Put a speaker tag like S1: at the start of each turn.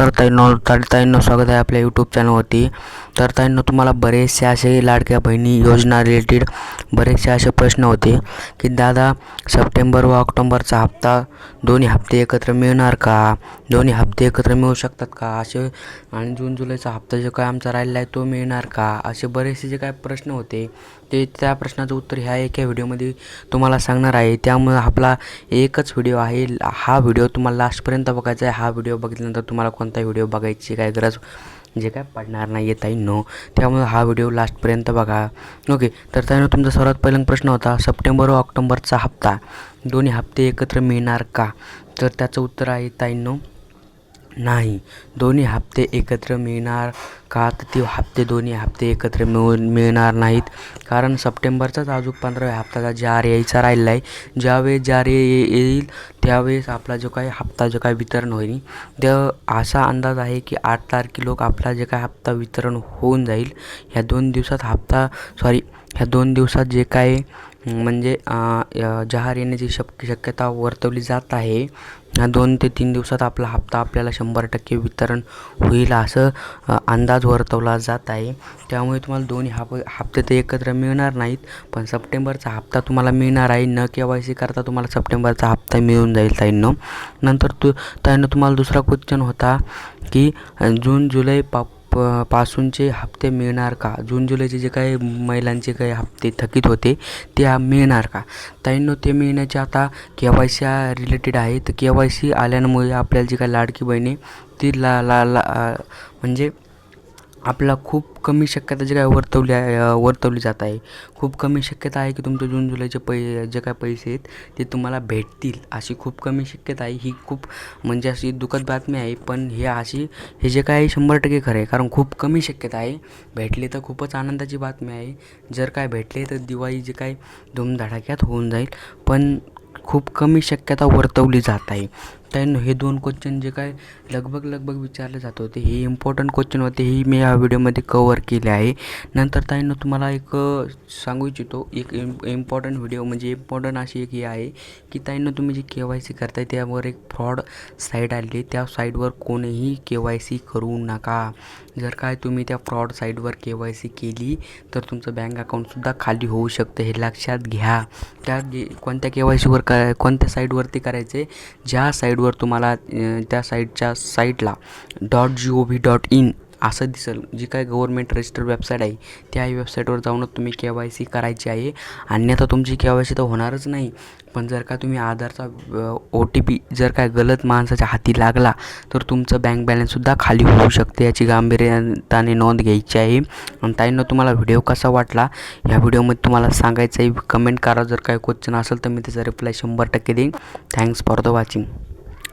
S1: नमस्कार ताईंनो तर ताईंनो स्वागत आहे आपल्या यूट्यूब चॅनलवरती तर ताईंनो तुम्हाला बरेचसे असे लाडक्या बहिणी योजना रिलेटेड बरेचसे असे प्रश्न होते की दादा सप्टेंबर व ऑक्टोंबरचा हप्ता दोन्ही हप्ते एकत्र मिळणार का? दोन्ही हप्ते एकत्र मिळू शकतात का? असे आणि जून जुलैचा हप्ता जो काय आमचा राहिलेला आहे तो मिळणार का? असे बरेचसे जे काय प्रश्न होते ते त्या प्रश्नाचं उत्तर ह्या एका व्हिडिओमध्ये तुम्हाला सांगणार आहे. त्यामुळं आपला एकच व्हिडिओ आहे. हा व्हिडिओ तुम्हाला लास्टपर्यंत बघायचा आहे. हा व्हिडिओ बघितल्यानंतर तुम्हाला कोणता व्हिडिओ बघायची काय गरज जे काय पडणार नाही आहे नो त्यामुळे हा व्हिडिओ लास्टपर्यंत बघा. ओके तर त्यानं तुमचा सर्वात पहिला प्रश्न होता सप्टेंबर व ऑक्टोबरचा हप्ता दोन्ही हप्ते एकत्र मिळणार का? तर त्याचं उत्तर आहे ताईंनो नाही. दोन्ही हप्ते एकत्र मिळणार का? तर ते हप्ते दोन्ही हप्ते एकत्र मिळून मिळणार नाहीत. कारण सप्टेंबरचाच अजून पंधराव्या हप्त्याचा जार यायचा राहिला आहे ज्यावेळेस जार येईल त्यावेळेस आपला जो काही हप्ता जो काय वितरण होईल तर असा अंदाज आहे की आठ तारखेलोक आपला जे काय हप्ता वितरण होऊन जाईल. ह्या दोन दिवसात हप्ता सॉरी ह्या दोन दिवसात जे काय म्हणजे जहार येण्याची शक शक्यता वर्तवली जात आहे. ह्या दोन ते तीन दिवसात आपला हप्ता आपल्याला शंभर टक्के वितरण होईल असं अंदाज वर्तवला जात आहे. त्यामुळे तुम्हाला दोन्ही हप हप्ते तर एकत्र मिळणार नाहीत पण सप्टेंबरचा हप्ता तुम्हाला मिळणार आहे. न के वाय सी करता तुम्हाला सप्टेंबरचा हप्ता मिळून जाईल ताईंनो. नंतर तु ताईंनो तुम्हाला दुसरा क्वेश्चन होता की जून जुलै पा प पासूनचे हप्ते मिळणार का? जून जुलैचे जे काही महिलांचे काही हप्ते थकीत होते ते मिळणार का? ताईंनो ते मिळण्याचे आता के वाय सी रिलेटेड आहे. तर के वाय सी आल्यामुळे आपल्याला जी काही लाडकी बहिणी ती ला ला ला म्हणजे आपला खूप कमी शक्यता जे काय वर्तवली आहे वर्तवली जात आहे. खूप कमी शक्यता आहे की तुमचे जून जुलैचे पै जे काय पैसे आहेत ते तुम्हाला भेटतील. अशी खूप कमी शक्यता आहे. ही खूप म्हणजे अशी दुःखद बातमी आहे. पण हे अशी हे जे काय शंभर टक्के खरं आहे. कारण खूप कमी शक्यता आहे. भेटले तर खूपच आनंदाची बातमी आहे. जर काय भेटले तर दिवाळी जे काय धुमधडाक्यात होऊन जाईल. पण खूप कमी शक्यता वर्तवली जात आहे. त्यानं हे दोन क्वेश्चन जे काय लगभग लगभग विचारले जात होते हे इम्पॉर्टंट क्वेश्चन होते हे मी या व्हिडिओमध्ये कवर केले आहे. नंतर ताईनं तुम्हाला एक सांगू इच्छितो एक इम इम्पॉर्टंट व्हिडिओ म्हणजे इम्पॉर्टंट अशी एक हे आहे की ताईनं तुम्ही जे के वाय सी करताय त्यावर एक फ्रॉड साईट आली त्या साईटवर कोणीही के वाय सी करू नका. जर काय तुम्ही त्या फ्रॉड साईटवर के वाय सी केली तर तुमचं बँक अकाउंटसुद्धा खाली होऊ शकतं हे लक्षात घ्या. त्या कोणत्या के वाय सीवर क कोणत्या साईटवरती करायचे ज्या साईडवर तुम्हाला त्या साईटच्या साईटला dot G O V dot in असं दिसेल. जी काय गव्हर्मेंट रजिस्टर्ड वेबसाईट आहे त्या वेबसाईटवर जाऊनच तुम्ही के वाय सी करायची आहे. अन्यथा तुमची के वाय सी तर होणारच नाही. पण जर का तुम्ही आधारचा ओ टी पी जर काय गलत माणसाच्या हाती लागला तर तुमचं बँक बॅलन्ससुद्धा खाली होऊ शकते याची गांभीर्याने नोंद घ्यायची आहे. आणि ताईंना तुम्हाला व्हिडिओ कसा वाटला? ह्या व्हिडिओमध्ये तुम्हाला सांगायचं आहे कमेंट करा. जर काय क्वेश्चन असेल तर मी त्याचा रिप्लाय शंभर टक्के देईन. Thanks for the watching